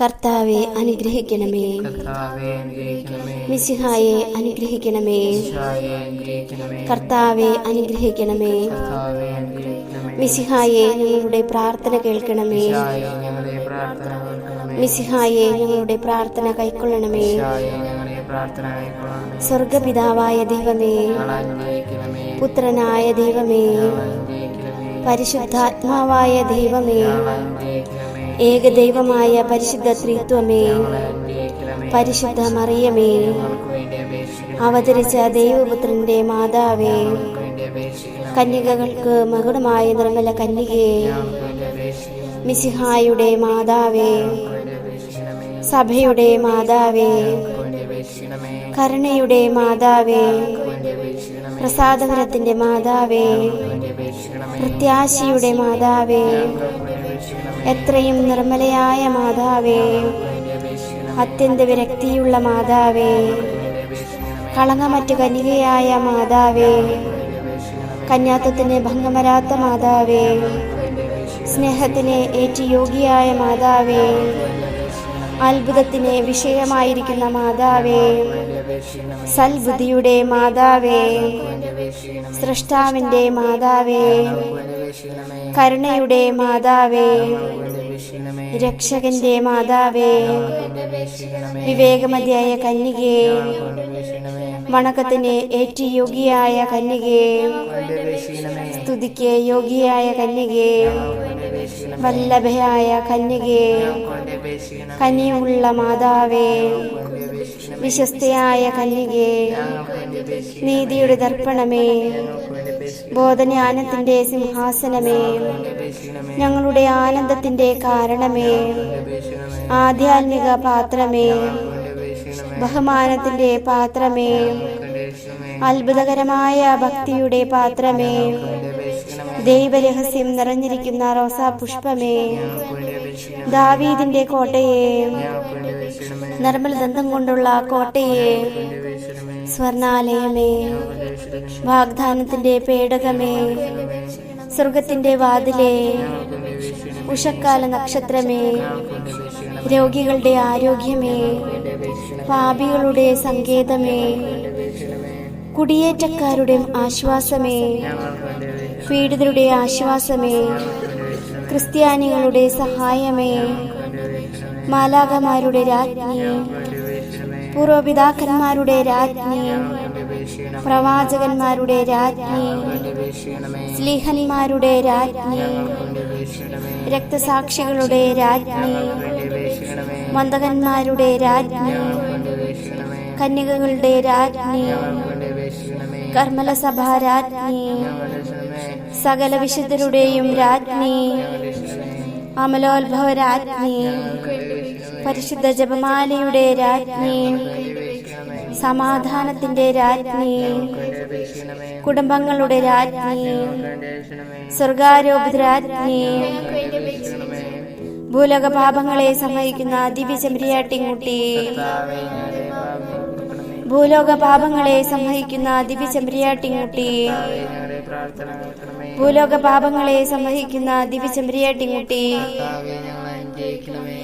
കർത്താവെ അനുഗ്രഹിക്കണമേ. മിസിഹായെ അനുഗ്രഹിക്കണമേ. കർത്താവെ അനുഗ്രഹിക്കണമേ. മിസിഹായെ ഞങ്ങളുടെ പ്രാർത്ഥന കേൾക്കണമേ. മിസിഹായെ ഞങ്ങളുടെ പ്രാർത്ഥന കൈക്കൊള്ളണമേ. സ്വർഗപിതാവായ ദൈവമേ. പുത്രനായ ദൈവമേ. പരിശുദ്ധാത്മാവായ ദൈവമേ. ഏകദൈവമായ പരിശുദ്ധ ത്രിത്വമേ. പരിശുദ്ധ മറിയമേ. അവതരിച്ച ദൈവപുത്രന്റെ മാതാവേ. കന്യകകൾക്ക് മകുടമായ നിർമ്മല അപേക്ഷിക്കണം മിസിഹായുടെ മാതാവേ. സഭയുടെ മാതാവേ. കരുണയുടെ മാതാവേ പ്രസാദപുരത്തിന്റെ മാതാവേ പ്രത്യാശിയുടെ മാതാവേ എത്രയും നിർമ്മലയായ മാതാവേ അത്യന്ത വിരക്തിയുള്ള മാതാവേ കനികയായ കളങ്കമറ്റ കന്യകയായ മാതാവേ കന്യാത്വത്തിന് ഭംഗമരാത്ത മാതാവേ സ്നേഹത്തിന് ഏറ്റു ഏറ്റുയോഗ്യയായ മാതാവേ അത്ഭുതത്തിന് വിഷയമായിരിക്കുന്ന മാതാവേ സൽബുദ്ധിയുടെ മാതാവേ സൃഷ്ടാവിന്റെ മാതാവേ കരുണയുടെ മാതാവേ രക്ഷകന്റെ മാതാവേ വിവേകമതിയായ കന്യകേ വണക്കത്തിന് ഏറ്റു യോഗിയായ കന്യകേ സ്തുതിക്ക് യോഗിയായ കന്യകേ വല്ലഭയായ കന്യകേ കനിയുള്ള മാതാവേ വിശ്വസ്തയായ കന്യകേ നീതിയുടെ ദർപ്പണമേ ബോധജ്ഞാനത്തിന്റെ സിംഹാസനമേ ഞങ്ങളുടെ ആനന്ദത്തിന്റെ കാരണമേ ആധ്യാത്മിക പാത്രമേ ബഹുമാനത്തിന്റെ പാത്രമേ അത്ഭുതകരമായ ഭക്തിയുടെ പാത്രമേ ദൈവരഹസ്യം നിറഞ്ഞിരിക്കുന്ന റോസാ പുഷ്പമേ ദാവീദിന്റെ കോട്ടയെ. നിർമ്മൽ ദന്തം കൊണ്ടുള്ള കോട്ടയെ. സ്വർണാലയമേ വാഗ്ദാനത്തിന്റെ പേടകമേ. സ്വർഗത്തിന്റെ വാതിലേ. ഉഷക്കാല നക്ഷത്രമേ. രോഗികളുടെ ആരോഗ്യമേ. പാപികളുടെ സങ്കേതമേ. കുടിയേറ്റക്കാരുടെ ആശ്വാസമേ. പീഡിതരുടെ ആശ്വാസമേ. ക്രിസ്ത്യാനികളുടെ സഹായമേ. മാലാകമാരുടെ രാജ്ഞി. പൂർവപിതാക്കന്മാരുടെ രാജ്ഞി. പ്രവാചകന്മാരുടെ രാജ്ഞി. സ്ലീഹന്മാരുടെ രാജ്ഞി. രക്തസാക്ഷികളുടെ രാജ്ഞി. മന്ദകന്മാരുടെ രാജ്ഞി. കന്യകകളുടെ രാജ്ഞി. കർമ്മലസഭാ രാജ്ഞി. സകല വിശുദ്ധരുടെയും രാജ്ഞി. അമലോത്ഭവ രാജ്ഞി പരിശുദ്ധ ജപമാലയുടെ രാജ്ഞി. സമാധാനത്തിന്റെ രാജ്ഞി. കുടുംബങ്ങളുടെ രാജ്ഞി. സ്വർഗാരോപിത രാജ്ഞി. ഭൂലോക പാപങ്ങളെ ഞങ്ങളുടെ പാപങ്ങൾ പൊറുക്കണമേ ഭൂലോക പാപങ്ങളെ സമ്മതിക്കുന്ന പ്രാർത്ഥന കേൾക്കണമേ ഭൂലോക പാപങ്ങളെ സംവഹിക്കുന്ന ദിവ്യചെമ്പ്രിയാട്ടിൻകുട്ടി ഞങ്ങളെ അനുഗ്രഹിക്കണമേ.